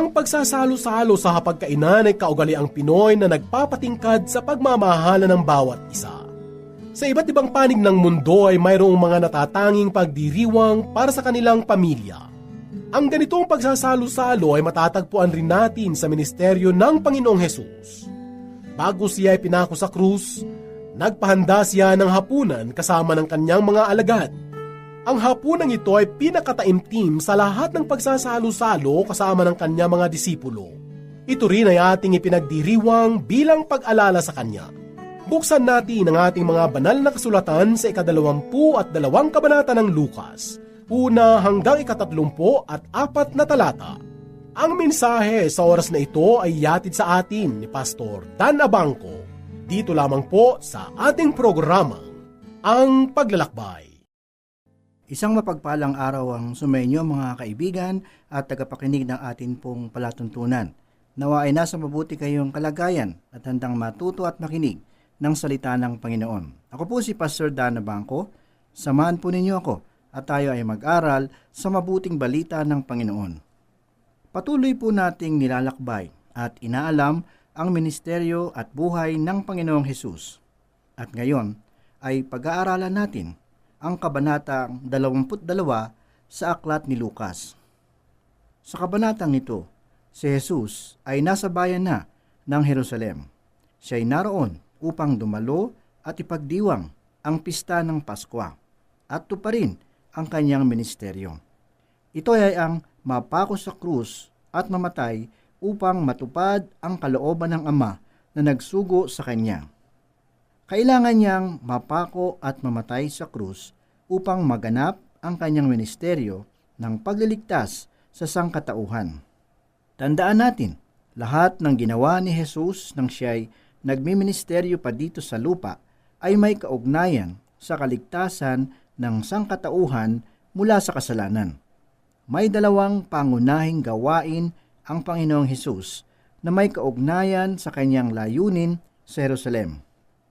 Ang pagsasalo-salo sa hapagkainan ay kaugaliang Pinoy na nagpapatingkad sa pagmamahala ng bawat isa. Sa iba't ibang panig ng mundo ay mayroong mga natatanging pagdiriwang para sa kanilang pamilya. Ang ganitong pagsasalo-salo ay matatagpuan rin natin sa ministeryo ng Panginoong Hesus. Bago siya ay pinako sa krus, nagpahanda siya ng hapunan kasama ng kanyang mga alagad ang hapunang ito ay pinakataimtim sa lahat ng pagsasalo-salo kasama ng kanya mga disipulo. Ito rin ay ating ipinagdiriwang bilang pag-alala sa kanya. Buksan natin ang ating mga banal na kasulatan sa ikadalawampu at dalawang kabanata ng Lukas, una hanggang ikatatlumpo at apat na talata. Ang mensahe sa oras na ito ay yatid sa atin ni Pastor Dan Abangco. Dito lamang po sa ating programa, Ang Paglalakbay. Isang mapagpalang araw ang sumenyo mga kaibigan at tagapakinig ng atin pong palatuntunan. Nawa ay nasa mabuti kayong kalagayan at handang matuto at makinig ng salita ng Panginoon. Ako po si Pastor Dana Bangko. Samahan po ninyo ako at tayo ay mag-aral sa mabuting balita ng Panginoon. Patuloy po nating nilalakbay at inaalam ang ministeryo at buhay ng Panginoong Hesus. At ngayon ay pag-aaralan natin ang kabanatang 22 sa aklat ni Lucas. Sa kabanatang ito, si Jesus ay nasa bayan na ng Jerusalem. Siya ay naroon upang dumalo at ipagdiwang ang pista ng Paskwa at tuparin ang kanyang ministeryo. Ito ay ang mapako sa krus at mamatay upang matupad ang kalooban ng Ama na nagsugo sa kanya kailangan niyang mapako at mamatay sa krus upang maganap ang kanyang ministeryo ng pagliligtas sa sangkatauhan. Tandaan natin, lahat ng ginawa ni Jesus nang siya'y nagmiministeryo pa dito sa lupa ay may kaugnayan sa kaligtasan ng sangkatauhan mula sa kasalanan. May dalawang pangunahing gawain ang Panginoong Hesus na may kaugnayan sa kanyang layunin sa Jerusalem.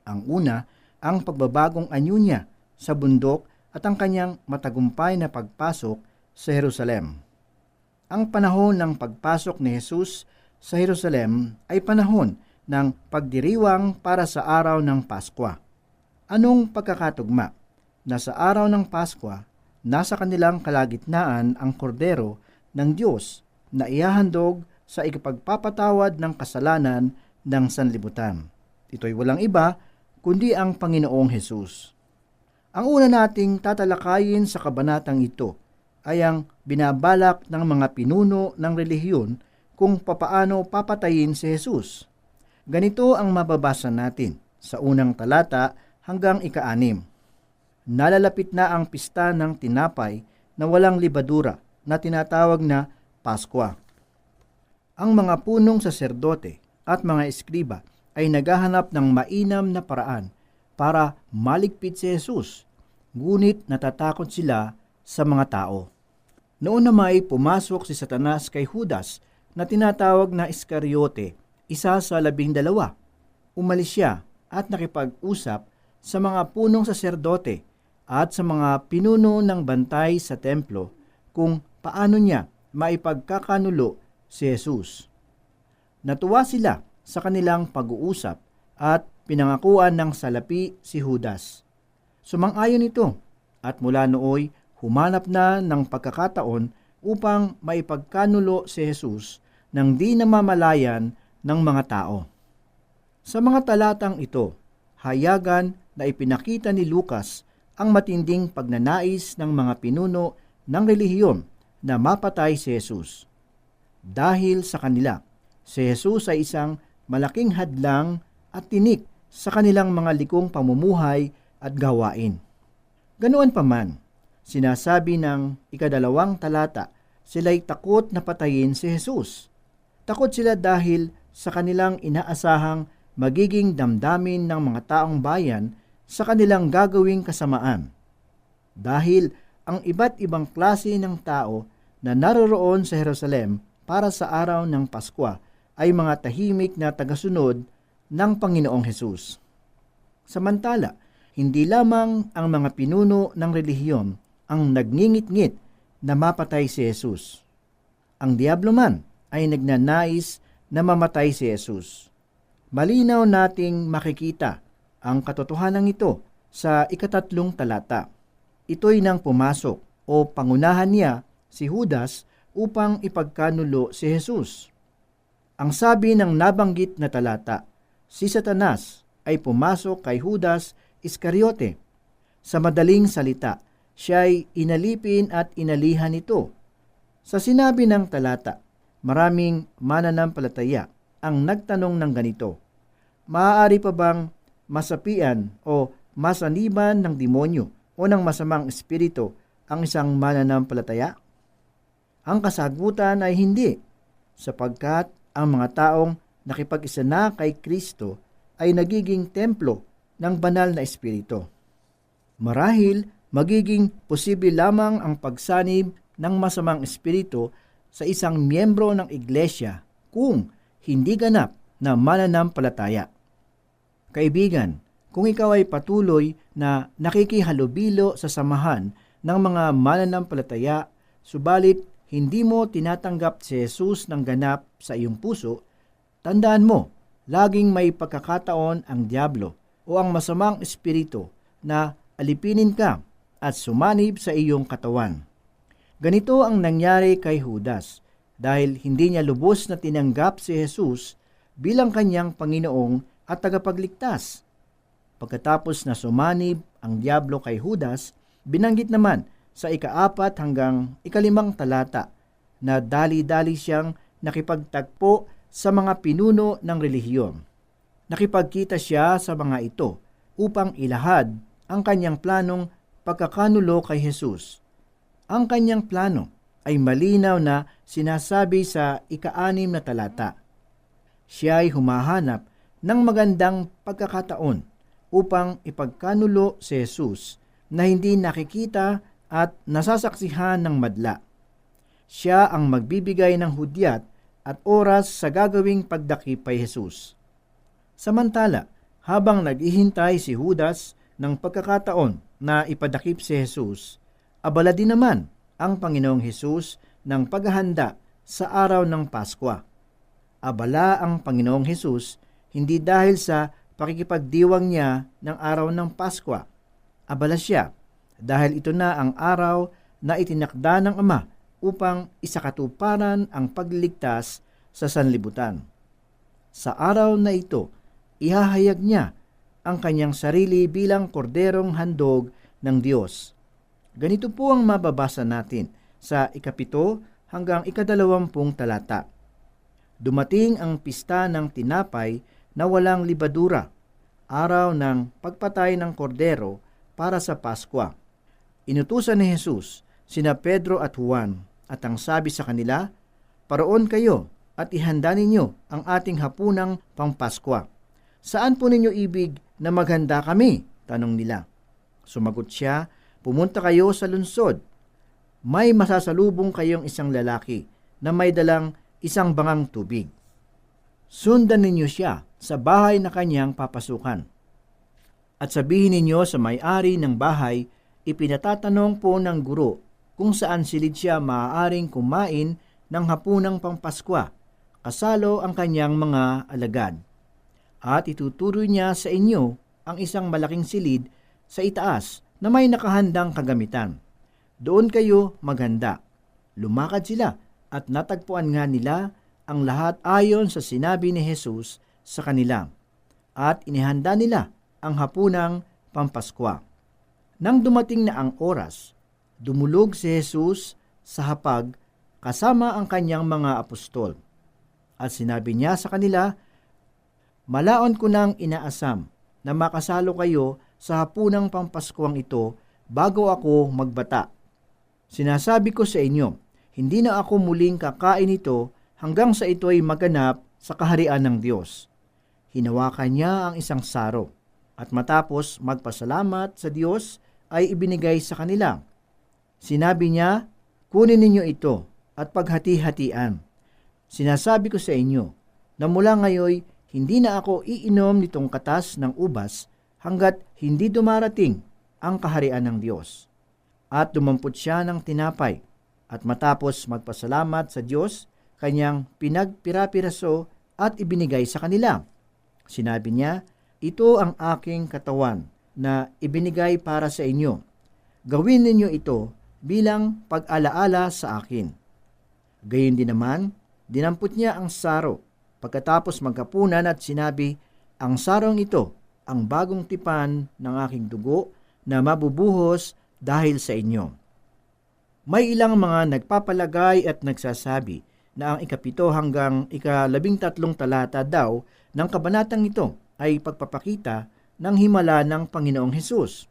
Ang una, ang pagbabagong anyo niya sa bundok at ang kanyang matagumpay na pagpasok sa Jerusalem. Ang panahon ng pagpasok ni Jesus sa Jerusalem ay panahon ng pagdiriwang para sa araw ng Paskwa. Anong pagkakatugma? Na sa araw ng Paskwa, nasa kanilang kalagitnaan ang kordero ng Diyos na ihahandog sa ikapagpapatawad ng kasalanan ng sanlibutan. Ito'y walang iba kundi ang Panginoong Hesus. Ang una nating tatalakayin sa kabanatang ito ay ang binabalak ng mga pinuno ng relihiyon kung papaano papatayin si Jesus. Ganito ang mababasa natin sa unang talata hanggang ika-anim. Nalalapit na ang pista ng tinapay na walang libadura na tinatawag na Paskwa. Ang mga punong saserdote at mga eskriba ay naghahanap ng mainam na paraan para maligpit si Jesus, ngunit natatakot sila sa mga tao. Noon na may pumasok si Satanas kay Judas na tinatawag na Iskariote, isa sa labing dalawa. Umalis siya at nakipag-usap sa mga punong saserdote at sa mga pinuno ng bantay sa templo kung paano niya maipagkakanulo si Jesus. Natuwa sila sa kanilang pag-uusap at pinangakuan ng salapi si Judas. Sumang-ayon ito at mula nooy humanap na ng pagkakataon upang maipagkanulo si Jesus nang di namamalayan ng mga tao. Sa mga talatang ito, hayagan na ipinakita ni Lucas ang matinding pagnanais ng mga pinuno ng relihiyon na mapatay si Jesus. Dahil sa kanila, si Jesus ay isang malaking hadlang at tinik sa kanilang mga likong pamumuhay at gawain. Ganoon pa man, sinasabi ng ikadalawang talata, sila'y takot na patayin si Jesus. Takot sila dahil sa kanilang inaasahang magiging damdamin ng mga taong bayan sa kanilang gagawing kasamaan. Dahil ang iba't ibang klase ng tao na naroroon sa Jerusalem para sa araw ng Paskwa ay mga tahimik na tagasunod ng Panginoong Hesus. Samantala, hindi lamang ang mga pinuno ng relihiyon ang nagngingit-ngit na mapatay si Jesus. Ang diablo man ay nagnanais na mamatay si Jesus. Malinaw nating makikita ang katotohanan ito sa ikatatlong talata. Ito'y nang pumasok o pangunahan niya si Judas upang ipagkanulo si Jesus. Ang sabi ng nabanggit na talata, si Satanas ay pumasok kay Judas Iscariote. Sa madaling salita, siya'y inalipin at inalihan ito. Sa sinabi ng talata, maraming mananampalataya ang nagtanong ng ganito, Maaari pa bang masapian o masaniban ng demonyo o ng masamang espiritu ang isang mananampalataya? Ang kasagutan ay hindi, sapagkat ang mga taong nakipag-isa na kay Kristo ay nagiging templo ng banal na espiritu. Marahil, magiging posible lamang ang pagsanib ng masamang espiritu sa isang miyembro ng iglesia kung hindi ganap na mananampalataya. Kaibigan, kung ikaw ay patuloy na nakikihalubilo sa samahan ng mga mananampalataya, subalit hindi mo tinatanggap si Jesus ng ganap sa iyong puso, tandaan mo, laging may pagkakataon ang diablo o ang masamang espiritu na alipinin ka at sumanib sa iyong katawan. Ganito ang nangyari kay Judas dahil hindi niya lubos na tinanggap si Jesus bilang kanyang Panginoong at tagapagligtas. Pagkatapos na sumanib ang Diablo kay Judas, binanggit naman sa ikaapat hanggang ikalimang talata na dali-dali siyang nakipagtagpo sa mga pinuno ng relihiyon. Nakipagkita siya sa mga ito upang ilahad ang kanyang planong pagkakanulo kay Jesus. Ang kanyang plano ay malinaw na sinasabi sa ikaanim na talata. Siya ay humahanap ng magandang pagkakataon upang ipagkanulo si Jesus na hindi nakikita at nasasaksihan ng madla. Siya ang magbibigay ng hudyat at oras sa gagawing pagdakip kay Jesus. Samantala, habang naghihintay si Judas ng pagkakataon na ipadakip si Jesus, abala din naman ang Panginoong Hesus ng paghahanda sa araw ng Paskwa. Abala ang Panginoong Hesus hindi dahil sa pakikipagdiwang niya ng araw ng Paskwa. Abala siya dahil ito na ang araw na itinakda ng Ama upang isakatuparan ang pagliligtas sa sanlibutan. Sa araw na ito, ihahayag niya ang kanyang sarili bilang korderong handog ng Diyos. Ganito po ang mababasa natin sa ikapito hanggang ikadalawampung talata. Dumating ang pista ng tinapay na walang libadura, araw ng pagpatay ng kordero para sa Paskwa. Inutusan ni Jesus sina Pedro at Juan at ang sabi sa kanila, Paroon kayo at ihanda ninyo ang ating hapunang pangpaskwa. Saan po ninyo ibig na maghanda kami? Tanong nila. Sumagot siya, Pumunta kayo sa lunsod. May masasalubong kayong isang lalaki na may dalang isang bangang tubig. Sundan ninyo siya sa bahay na kanyang papasukan. At sabihin ninyo sa may-ari ng bahay, ipinatatanong po ng guro kung saan silid siya maaaring kumain ng hapunang pangpaskwa, kasalo ang kanyang mga alagad. At ituturo niya sa inyo ang isang malaking silid sa itaas na may nakahandang kagamitan. Doon kayo maghanda. Lumakad sila at natagpuan nga nila ang lahat ayon sa sinabi ni Jesus sa kanila at inihanda nila ang hapunang pampaskwa. Nang dumating na ang oras, dumulog si Jesus sa hapag kasama ang kanyang mga apostol. At sinabi niya sa kanila, Malaon ko nang inaasam na makasalo kayo sa hapunang pampaskwang ito bago ako magbata. Sinasabi ko sa inyo, hindi na ako muling kakain ito hanggang sa ito ay maganap sa kaharian ng Diyos. hinawakan niya ang isang saro at matapos magpasalamat sa Diyos ay ibinigay sa kanila. Sinabi niya, kunin ninyo ito at paghati-hatian. Sinasabi ko sa inyo na mula ngayon hindi na ako iinom nitong katas ng ubas hanggat hindi dumarating ang kaharian ng Diyos. At dumampot siya ng tinapay at matapos magpasalamat sa Diyos, kanyang pinagpirapiraso at ibinigay sa kanila. Sinabi niya, ito ang aking katawan na ibinigay para sa inyo. Gawin ninyo ito bilang pag-alaala sa akin. Gayon din naman, dinampot niya ang saro pagkatapos magkapunan at sinabi, ang sarong ito ang bagong tipan ng aking dugo na mabubuhos dahil sa inyo. May ilang mga nagpapalagay at nagsasabi na ang ikapito hanggang ikalabing tatlong talata daw ng kabanatang ito ay pagpapakita ng himala ng Panginoong Hesus.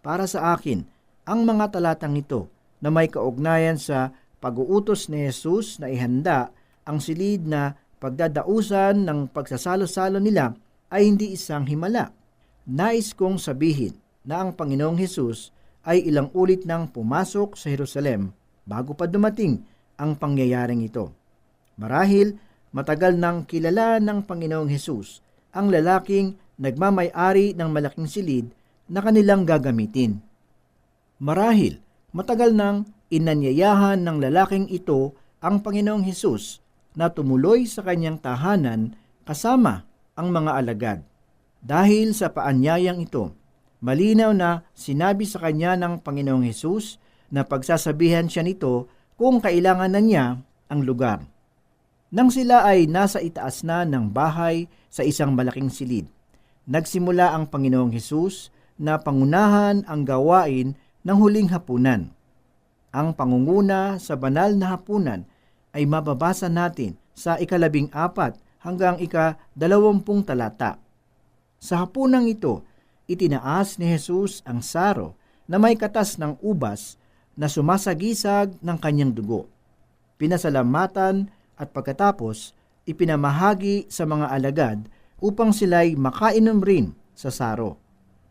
Para sa akin, ang mga talatang ito na may kaugnayan sa pag-uutos ni Jesus na ihanda ang silid na pagdadausan ng pagsasalo-salo nila ay hindi isang himala. Nais kong sabihin na ang Panginoong Hesus ay ilang ulit nang pumasok sa Jerusalem bago pa dumating ang pangyayaring ito. Marahil matagal nang kilala ng Panginoong Hesus ang lalaking nagmamay-ari ng malaking silid na kanilang gagamitin. Marahil matagal nang inanyayahan ng lalaking ito ang Panginoong Hesus na tumuloy sa kanyang tahanan kasama ang mga alagad. Dahil sa paanyayang ito, malinaw na sinabi sa kanya ng Panginoong Hesus na pagsasabihan siya nito kung kailangan na niya ang lugar. Nang sila ay nasa itaas na ng bahay sa isang malaking silid, nagsimula ang Panginoong Hesus na pangunahan ang gawain ng huling hapunan. Ang pangunguna sa banal na hapunan ay mababasa natin sa ikalabing apat hanggang ika-dalawampung talata. Sa hapunang ito, itinaas ni Jesus ang saro na may katas ng ubas na sumasagisag ng kanyang dugo. Pinasalamatan at pagkatapos, ipinamahagi sa mga alagad upang sila'y makainom rin sa saro.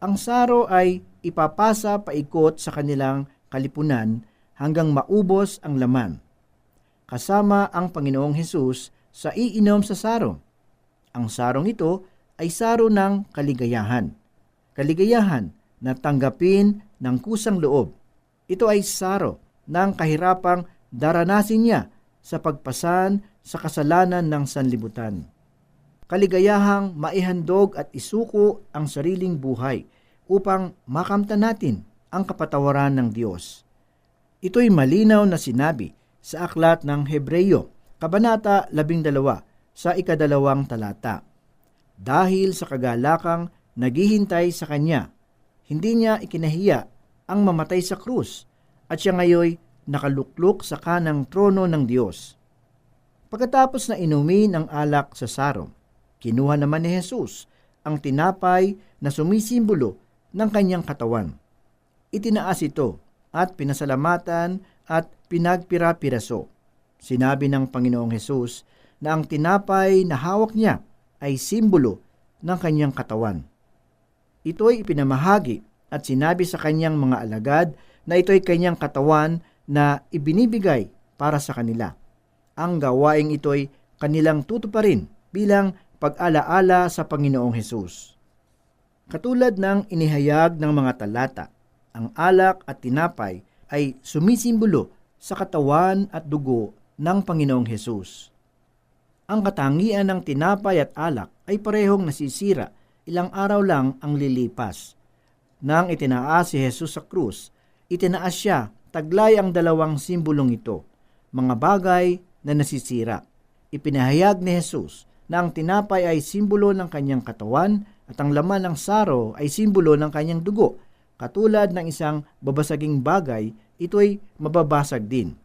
Ang saro ay ipapasa paikot sa kanilang kalipunan hanggang maubos ang laman. Kasama ang Panginoong Hesus sa iinom sa saro. Ang sarong ito ay saro ng kaligayahan. Kaligayahan na tanggapin ng kusang loob. Ito ay saro ng kahirapang daranasin niya sa pagpasan sa kasalanan ng sanlibutan. Kaligayahang maihandog at isuko ang sariling buhay upang makamtan natin ang kapatawaran ng Diyos. Ito'y malinaw na sinabi sa aklat ng Hebreyo Kabanata 12 sa ikadalawang talata. Dahil sa kagalakang naghihintay sa kanya, hindi niya ikinahiya ang mamatay sa krus at siya ngayoy nakaluklok sa kanang trono ng Diyos. Pagkatapos na inumin ang alak sa sarong, kinuha naman ni Jesus ang tinapay na sumisimbolo ng kanyang katawan. Itinaas ito at pinasalamatan at pinagpirapiraso. Sinabi ng Panginoong Hesus na ang tinapay na hawak niya ay simbolo ng kanyang katawan. Ito ay ipinamahagi at sinabi sa kanyang mga alagad na ito ay kanyang katawan na ibinibigay para sa kanila. Ang gawaing ito ay kanilang tutuparin bilang pag-alaala sa Panginoong Hesus. Katulad ng inihayag ng mga talata, ang alak at tinapay ay sumisimbolo sa katawan at dugo ng Panginoong Hesus. Ang katangian ng tinapay at alak ay parehong nasisira, ilang araw lang ang lilipas. Nang itinaas si Jesus sa krus, itinaas siya, taglay ang dalawang simbolong ito, mga bagay na nasisira. Ipinahayag ni Jesus na ang tinapay ay simbolo ng kanyang katawan at ang laman ng saro ay simbolo ng kanyang dugo. Katulad ng isang babasaging bagay, ito'y mababasag din.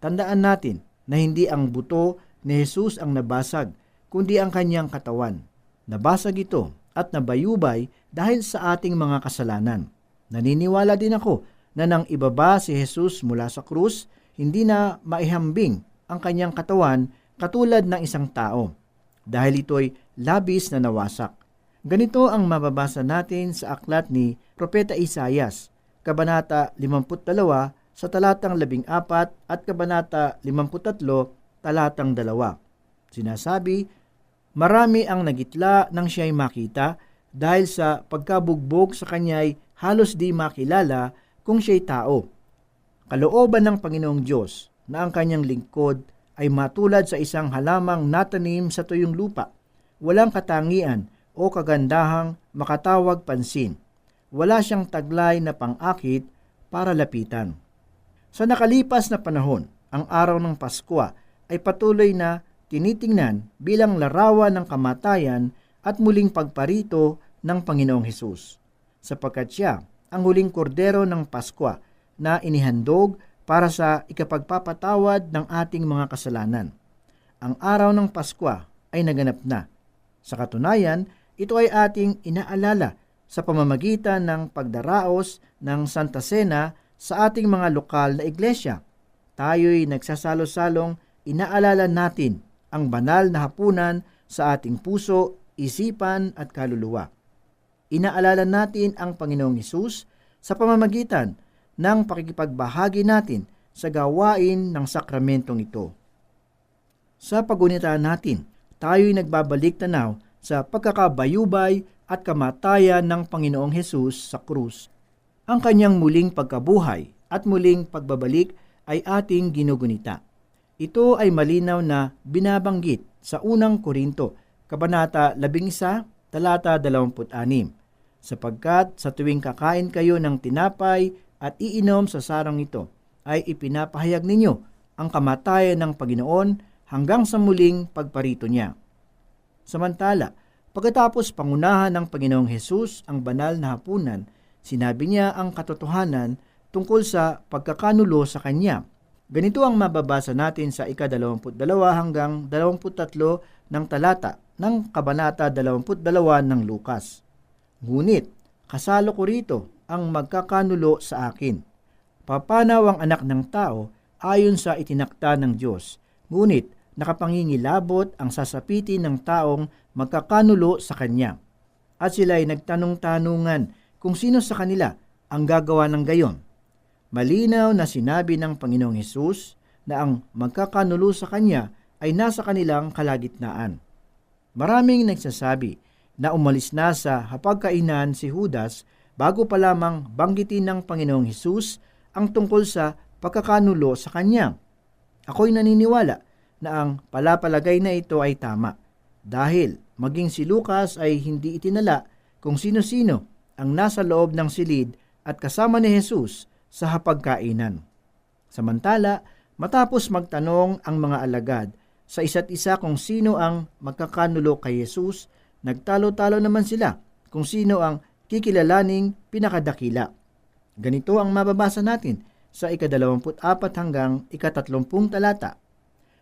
Tandaan natin na hindi ang buto ni Jesus ang nabasag, kundi ang kanyang katawan. Nabasag ito at nabayubay dahil sa ating mga kasalanan. Naniniwala din ako na nang ibaba si Jesus mula sa krus, hindi na maihambing ang kanyang katawan katulad ng isang tao. Dahil ito'y labis na nawasak. Ganito ang mababasa natin sa aklat ni Propeta Isayas, Kabanata 52 sa talatang 14 at Kabanata 53, talatang 2. Sinasabi, Marami ang nagitla nang siya'y makita dahil sa pagkabugbog sa kanya'y halos di makilala kung siya'y tao. Kalooban ng Panginoong Diyos na ang kanyang lingkod ay matulad sa isang halamang natanim sa tuyong lupa, walang katangian o kagandahang makatawag pansin. Wala siyang taglay na pangakit para lapitan. Sa nakalipas na panahon, ang araw ng Pasko ay patuloy na tinitingnan bilang larawan ng kamatayan at muling pagparito ng Panginoong Hesus. Sapagkat siya ang huling kordero ng Pasko na inihandog para sa ikapagpapatawad ng ating mga kasalanan. Ang araw ng Pasko ay naganap na. Sa katunayan, ito ay ating inaalala sa pamamagitan ng pagdaraos ng Santa Cena sa ating mga lokal na iglesia. Tayo'y nagsasalo-salong inaalala natin ang banal na hapunan sa ating puso, isipan at kaluluwa. Inaalala natin ang Panginoong Hesus sa pamamagitan ng pakikipagbahagi natin sa gawain ng sakramentong ito. Sa pagunitaan natin, tayo'y nagbabalik tanaw sa pagkakabayubay at kamatayan ng Panginoong Hesus sa krus. Ang kanyang muling pagkabuhay at muling pagbabalik ay ating ginugunita. Ito ay malinaw na binabanggit sa unang Korinto, Kabanata 11, talata 26, sapagkat sa tuwing kakain kayo ng tinapay at iinom sa sarang ito, ay ipinapahayag ninyo ang kamatayan ng Panginoon hanggang sa muling pagparito niya. Samantala, pagkatapos pangunahan ng Panginoong Hesus ang banal na hapunan, sinabi niya ang katotohanan tungkol sa pagkakanulo sa Kanya. Ganito ang mababasa natin sa ika-22 hanggang 23 ng talata ng Kabanata 22 ng Lukas. Ngunit, kasalo ko rito ang magkakanulo sa akin. Papanaw ang anak ng tao ayon sa itinakta ng Diyos. Ngunit, nakapangingilabot ang sasapitin ng taong magkakanulo sa kanya. At sila ay nagtanong-tanungan kung sino sa kanila ang gagawa ng gayon. Malinaw na sinabi ng Panginoong Hesus na ang magkakanulo sa kanya ay nasa kanilang kalagitnaan. Maraming nagsasabi na umalis na sa hapagkainan si Judas bago pa lamang banggitin ng Panginoong Hesus ang tungkol sa pagkakanulo sa kanya. Ako'y naniniwala na ang palapalagay na ito ay tama dahil maging si Lucas ay hindi itinala kung sino-sino ang nasa loob ng silid at kasama ni Jesus sa hapagkainan. Samantala, matapos magtanong ang mga alagad sa isa't isa kung sino ang magkakanulo kay Jesus, nagtalo-talo naman sila kung sino ang kikilalaning pinakadakila. Ganito ang mababasa natin sa ikadalawamput-apat hanggang ikatatlumpung talata.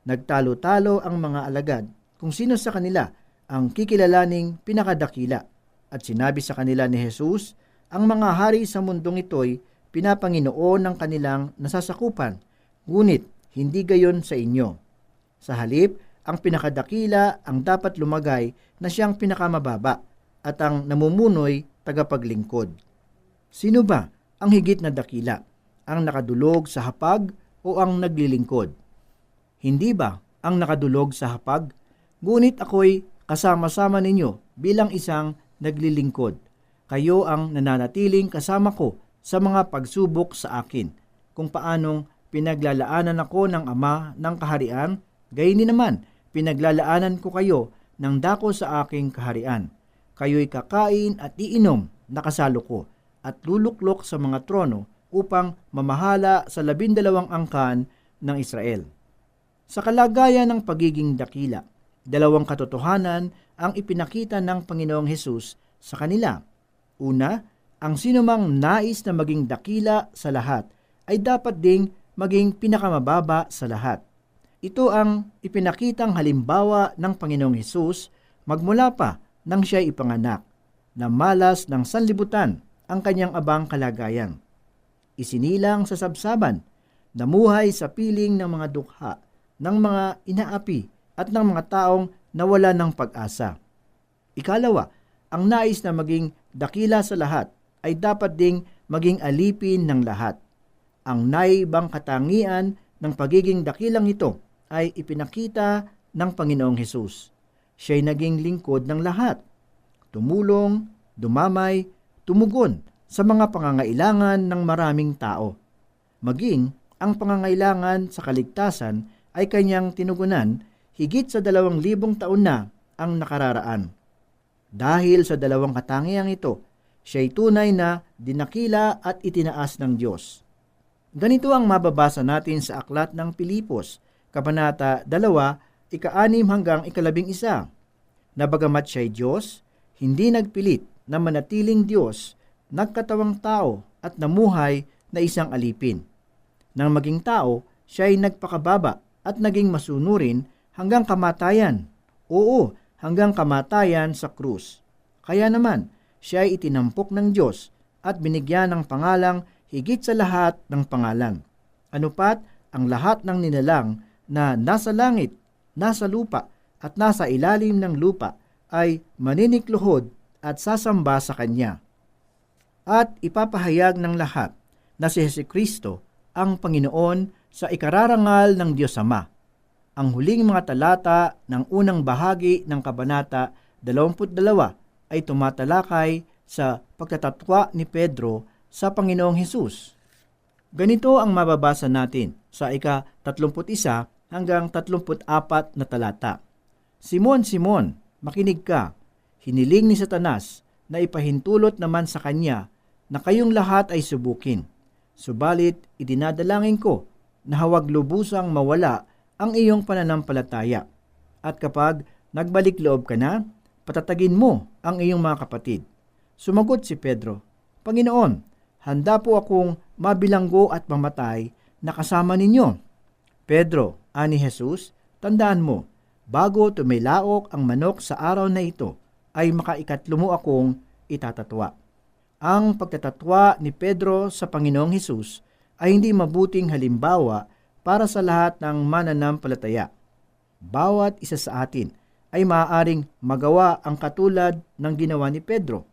Nagtalo-talo ang mga alagad kung sino sa kanila ang kikilalaning pinakadakila at sinabi sa kanila ni Jesus, ang mga hari sa mundong ito'y pinapanginoon ng kanilang nasasakupan, ngunit hindi gayon sa inyo. Sa halip, ang pinakadakila ang dapat lumagay na siyang pinakamababa at ang namumunoy tagapaglingkod. Sino ba ang higit na dakila? Ang nakadulog sa hapag o ang naglilingkod? Hindi ba ang nakadulog sa hapag? Ngunit ako'y kasama-sama ninyo bilang isang naglilingkod. Kayo ang nananatiling kasama ko sa mga pagsubok sa akin, kung paanong pinaglalaanan ako ng Ama ng kaharian, gayon naman pinaglalaanan ko kayo ng dako sa aking kaharian. Kayo'y kakain at iinom na kasalo ko at luluklok sa mga trono upang mamahala sa labindalawang angkan ng Israel. Sa kalagayan ng pagiging dakila, dalawang katotohanan ang ipinakita ng Panginoong Hesus sa kanila. Una, ang sinumang nais na maging dakila sa lahat ay dapat ding maging pinakamababa sa lahat. Ito ang ipinakitang halimbawa ng Panginoong Hesus magmula pa nang siya ipanganak, na malas ng sanlibutan ang kanyang abang kalagayan. Isinilang sa sabsaban, namuhay sa piling ng mga dukha, ng mga inaapi at ng mga taong nawala ng pag-asa. Ikalawa, ang nais na maging dakila sa lahat ay dapat ding maging alipin ng lahat. Ang naibang katangian ng pagiging dakilang ito ay ipinakita ng Panginoong Hesus. Siya'y naging lingkod ng lahat. Tumulong, dumamay, tumugon sa mga pangangailangan ng maraming tao. Maging ang pangangailangan sa kaligtasan ay kanyang tinugunan higit sa dalawang libong taon na ang nakararaan. Dahil sa dalawang katangiang ito, siya'y tunay na dinakila at itinaas ng Diyos. Ganito ang mababasa natin sa aklat ng Pilipos, Kabanata 2, ika-6 hanggang ikalabing isa. Na bagamat siya'y Diyos, hindi nagpilit na manatiling Diyos, nagkatawang tao at namuhay na isang alipin. Nang maging tao, siya'y nagpakababa at naging masunurin hanggang kamatayan. Oo, hanggang kamatayan sa krus. Kaya naman, siya ay itinampok ng Diyos at binigyan ng pangalang higit sa lahat ng pangalan. Ano pat ang lahat ng nilalang na nasa langit, nasa lupa, at nasa ilalim ng lupa ay maninikluhod at sasamba sa Kanya. At ipapahayag ng lahat na si Jesu Kristo ang Panginoon sa ikararangal ng Diyos Ama ang huling mga talata ng unang bahagi ng Kabanata 22 ay tumatalakay sa pagtatatwa ni Pedro sa Panginoong Hesus. Ganito ang mababasa natin sa ika-31 hanggang 34 na talata. Simon, Simon, makinig ka. Hiniling ni Satanas na ipahintulot naman sa kanya na kayong lahat ay subukin. Subalit, idinadalangin ko na hawag lubusang mawala ang iyong pananampalataya. At kapag nagbalik loob ka na, patatagin mo ang iyong mga kapatid. Sumagot si Pedro, Panginoon, handa po akong mabilanggo at mamatay na kasama ninyo. Pedro, ani Jesus, tandaan mo, bago tumilaok ang manok sa araw na ito, ay makaikatlo mo akong itatatwa. Ang pagtatatwa ni Pedro sa Panginoong Hesus ay hindi mabuting halimbawa para sa lahat ng mananampalataya. Bawat isa sa atin ay maaaring magawa ang katulad ng ginawa ni Pedro.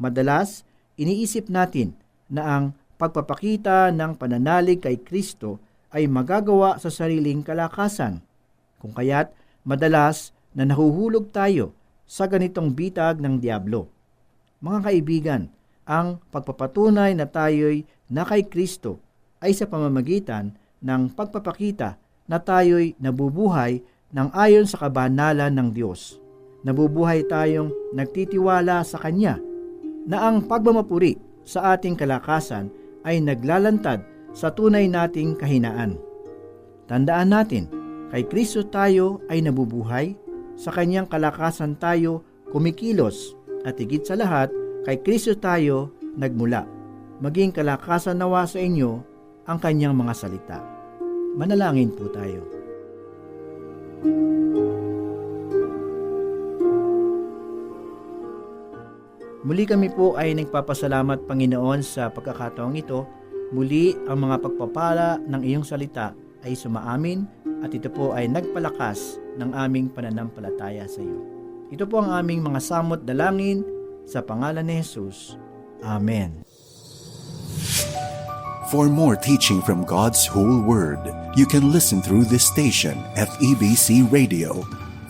Madalas, iniisip natin na ang pagpapakita ng pananalig kay Kristo ay magagawa sa sariling kalakasan. Kung kaya't madalas na nahuhulog tayo sa ganitong bitag ng Diablo. Mga kaibigan, ang pagpapatunay na tayo'y na kay Kristo ay sa pamamagitan ng pagpapakita na tayo'y nabubuhay ng ayon sa kabanalan ng Diyos. Nabubuhay tayong nagtitiwala sa Kanya na ang pagmamapuri sa ating kalakasan ay naglalantad sa tunay nating kahinaan. Tandaan natin, kay Kristo tayo ay nabubuhay, sa Kanyang kalakasan tayo kumikilos, at higit sa lahat, kay Kristo tayo nagmula. Maging kalakasan nawa sa inyo ang kanyang mga salita. Manalangin po tayo. Muli kami po ay nagpapasalamat Panginoon sa pagkakataong ito. Muli ang mga pagpapala ng iyong salita ay sumaamin at ito po ay nagpalakas ng aming pananampalataya sa iyo. Ito po ang aming mga samot dalangin sa pangalan ni Jesus. Amen. For more teaching from God's whole Word, you can listen through this station, FEBC Radio.